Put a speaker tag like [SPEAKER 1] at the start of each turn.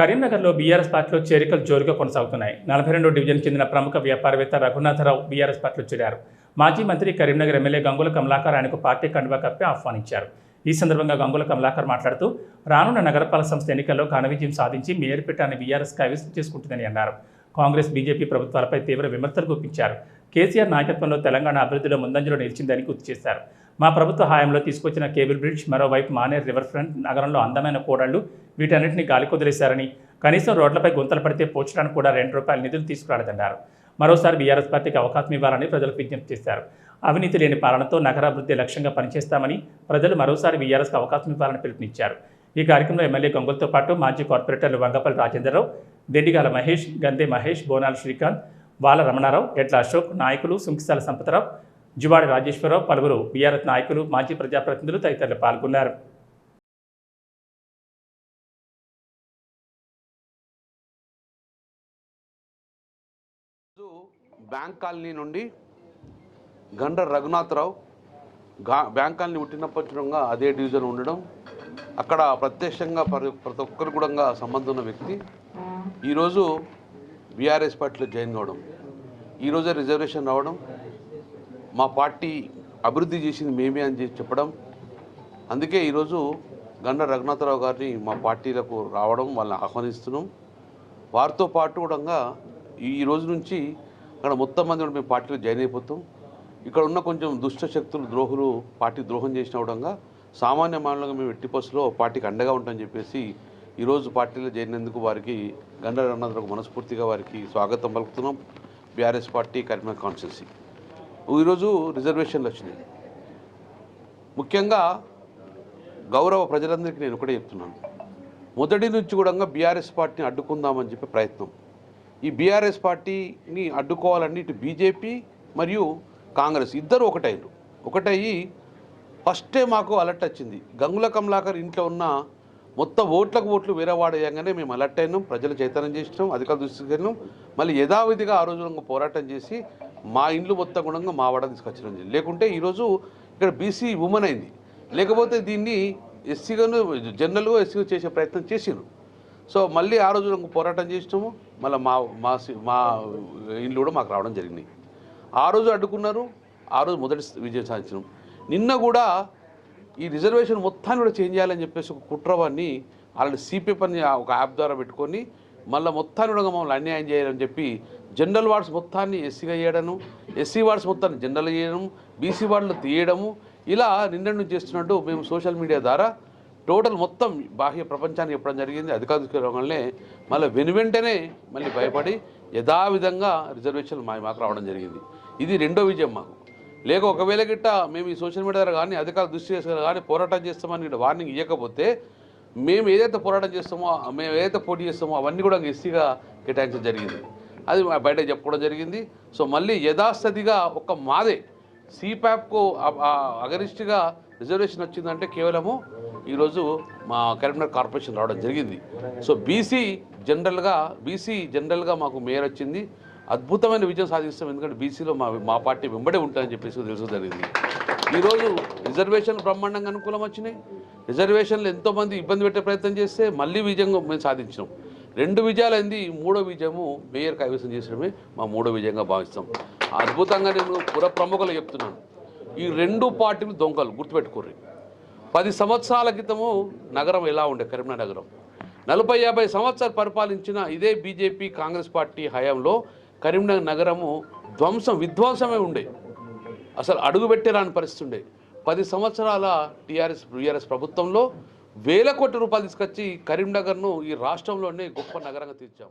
[SPEAKER 1] కరీంనగర్లో బీఆర్ఎస్ పార్టీలో చేరికలు జోరుగా కొనసాగుతున్నాయి. నలభై రెండు డివిజన్ చెందిన ప్రముఖ వ్యాపారవేత్త రఘునాథరావు బీఆర్ఎస్ పార్టీలో చేరారు. మాజీ మంత్రి కరీంనగర్ ఎమ్మెల్యే గంగుల కమలాకర్ ఆయనకు పార్టీ కండువా కప్పి ఆహ్వానించారు. ఈ సందర్భంగా గంగుల కమలాకర్ మాట్లాడుతూ రానున్న నగరపాలక సంస్థ ఎన్నికల్లో ఘన విజయం సాధించి మేయర్ పీఠాన్ని బీఆర్ఎస్ కైవసం చేసుకుంటుందని అన్నారు. కాంగ్రెస్ బీజేపీ ప్రభుత్వాలపై తీవ్ర విమర్శలు గుప్పించారు. కేసీఆర్ నాయకత్వంలో తెలంగాణ అభివృద్ధిలో ముందంజలో నిలిచిందని గుర్తు చేశారు. మా ప్రభుత్వ హాయంలో తీసుకొచ్చిన కేబుల్ బ్రిడ్జ్ మరోవైపు మానేర్ రివర్ ఫ్రంట్ నగరంలో అందమైన కూడళ్ళు వీటన్నింటినీ గాలి కుదిలేశారని కనీసం రోడ్లపై గుంతలు పడితే పోర్చడానికి కూడా రెండు రూపాయల నిధులు తీసుకురాలేదన్నారు. మరోసారి బీఆర్ఎస్ పార్టీకి అవకాశం ఇవ్వాలని ప్రజలకు విజ్ఞప్తి చేశారు. అవినీతి లేని పాలనతో నగరాభివృద్ధి లక్ష్యంగా పనిచేస్తామని ప్రజలు మరోసారి బీఆర్ఎస్కి అవకాశం ఇవ్వాలని పిలుపునిచ్చారు. ఈ కార్యక్రమంలో ఎమ్మెల్యే గంగులతో పాటు మాజీ కార్పొరేటర్లు వంగపల్లి రాజేంద్రరావు దెండిగాల మహేష్ గందే మహేష్ బోనాల శ్రీకాంత్ బాల రమణారావు ఎట్ల అశోక్ నాయకులు సుంకిసాల సంపతరావు జువాడి రాజేశ్వరరావు పలువురు బీఆర్ఎస్ నాయకులు మాజీ ప్రజాప్రతినిధులు తదితరులు పాల్గొన్నారు.
[SPEAKER 2] బ్యాంక్ కాలనీ నుండి గండ్ర రఘునాథరావు గా బ్యాంక్ కాలనీ పుట్టినప్పటిగా అదే డివిజన్ ఉండడం అక్కడ ప్రత్యక్షంగా ప్రతి ఒక్కరు కూడా సంబంధం ఉన్న వ్యక్తి. ఈరోజు బీఆర్ఎస్ పార్టీలో జాయిన్ కావడం ఈరోజే రిజర్వేషన్ రావడం మా పార్టీ అభివృద్ధి చేసింది మేమే అని చెప్పి చెప్పడం. అందుకే ఈరోజు గండ రఘునాథరావు గారిని మా పార్టీలకు రావడం వాళ్ళని ఆహ్వానిస్తున్నాం. వారితో పాటు కూడా ఈ రోజు నుంచి అక్కడ మొత్తం మంది కూడా మేము పార్టీలో జాయిన్ అయిపోతాం. ఇక్కడ ఉన్న కొంచెం దుష్ట శక్తులు ద్రోహులు పార్టీ ద్రోహం చేసిన విధంగా సామాన్య మానవులుగా మేము ఎట్టి బస్సులో పార్టీకి అండగా ఉంటామని చెప్పేసి ఈరోజు పార్టీలో చేరినందుకు వారికి గండ్ర రఘునాథరావు మనస్ఫూర్తిగా వారికి స్వాగతం పలుకుతున్నాం. BRS party Karimnagar constituency. ఈరోజు రిజర్వేషన్లు వచ్చినాయి. ముఖ్యంగా గౌరవ ప్రజలందరికీ నేను ఒకటే చెప్తున్నాను. మొదటి నుంచి కూడా బీఆర్ఎస్ పార్టీని అడ్డుకుందామని చెప్పే ప్రయత్నం. ఈ బీఆర్ఎస్ పార్టీని అడ్డుకోవాలని ఇటు బీజేపీ మరియు కాంగ్రెస్ ఇద్దరు ఒకటైరు. ఒకటయ్యి ఫస్టే మాకు అలర్ట్ వచ్చింది. గంగుల కమలాకర్ ఇంట్లో ఉన్న మొత్తం ఓట్లకు ఓట్లు వేరే వాడేయంగానే మేము అలర్ట్ అయినాం. ప్రజలు చైతన్యం చేసినాం అధికారులు దృష్టికెళ్ళినాం మళ్ళీ యథావిధిగా ఆ రోజు పోరాటం చేసి మా ఇండ్లు మొత్తం గుణంగా మా వాడ తీసుకొచ్చడం జరిగింది లేకుంటే ఈరోజు ఇక్కడ బీసీ ఉమెన్ అయింది. లేకపోతే దీన్ని ఎస్సీగాను జనరల్గా ఎస్సీగా చేసే ప్రయత్నం చేసిండ్రు. సో మళ్ళీ ఆ రోజు పోరాటం చేసినాము. మళ్ళీ మా మా మా ఇండ్లు కూడా మాకు రావడం జరిగినాయి. ఆ రోజు అడ్డుకున్నారు. ఆ రోజు మొదటి విజయం సాధించినాం. నిన్న కూడా ఈ రిజర్వేషన్ మొత్తాన్ని కూడా చేంజ్ చేయాలని చెప్పేసి ఒక కుట్రవాన్ని ఆల్రెడీ సిపిఎఫ్ అని ఒక యాప్ ద్వారా పెట్టుకొని మళ్ళీ మొత్తాన్ని కూడా మమ్మల్ని అన్యాయం చేయాలని చెప్పి జనరల్ వార్డ్స్ మొత్తాన్ని ఎస్సీగా చేయడము ఎస్సీ వార్డ్స్ మొత్తాన్ని జనరల్ చేయడం బీసీ వార్డులు తీయడము ఇలా నిన్న చేస్తున్నట్టు మేము సోషల్ మీడియా ద్వారా టోటల్ మొత్తం బాహ్య ప్రపంచానికి చెప్పడం జరిగింది. అధికారిక రంగంలో మళ్ళీ వెను వెంటనే మళ్ళీ భయపడి యథావిధంగా రిజర్వేషన్లు మా మాకు రావడం జరిగింది. ఇది రెండో విజయం మాకు. లేక ఒకవేళ గిట్ట మేము ఈ సోషల్ మీడియా ద్వారా కానీ అధికారులు దృష్టి చేసుకుని కానీ పోరాటం చేస్తామని వార్నింగ్ ఇవ్వకపోతే మేము ఏదైతే పోరాటం చేస్తామో మేము ఏదైతే పోటీ చేస్తామో అవన్నీ కూడా ఎస్సీగా కేటాయించడం జరిగింది. అది బయట చెప్పుకోవడం జరిగింది. సో మళ్ళీ యథాస్థితిగా ఒక మాదే సిప్యాప్కు అగరిస్ట్గా రిజర్వేషన్ వచ్చిందంటే కేవలము ఈరోజు మా కరీంనగర్ కార్పొరేషన్ రావడం జరిగింది. సో బీసీ జనరల్గా బీసీ జనరల్గా మాకు మేయర్ వచ్చింది. అద్భుతమైన విజయం సాధిస్తాం. ఎందుకంటే బీసీలో మా మా పార్టీ వెంబడే ఉంటుందని చెప్పేసి తెలుసు జరిగింది. ఈరోజు రిజర్వేషన్ బ్రహ్మాండంగా అనుకూలం వచ్చినాయి. రిజర్వేషన్లు ఎంతోమంది ఇబ్బంది పెట్టే ప్రయత్నం చేస్తే మళ్ళీ విజయం మేము సాధించినాం. రెండు విజయాలు ఈ మూడో విజయము మేయర్ కైవసం చేసడమే మా మూడో విజయంగా భావిస్తాం. అద్భుతంగా నేను పుర ప్రముఖులు చెప్తున్నాను. ఈ రెండు పార్టీలు దొంగలు గుర్తుపెట్టుకోర్రి. పది సంవత్సరాల క్రితము నగరం ఎలా ఉండే కరీంనగర్? నగరం నలభై యాభై సంవత్సరాలు పరిపాలించిన ఇదే బీజేపీ కాంగ్రెస్ పార్టీ హయాంలో కరీంనగర్ నగరము ధ్వంసం విధ్వంసమే ఉండే. అసలు అడుగు రాని పరిస్థితి ఉండే. పది సంవత్సరాల టీఆర్ఎస్ బీఆర్ఎస్ ప్రభుత్వంలో వేల కోట్ల రూపాయలు తీసుకొచ్చి కరీంనగర్ను ఈ రాష్ట్రంలోనే గొప్ప నగరంగా తీర్చాం.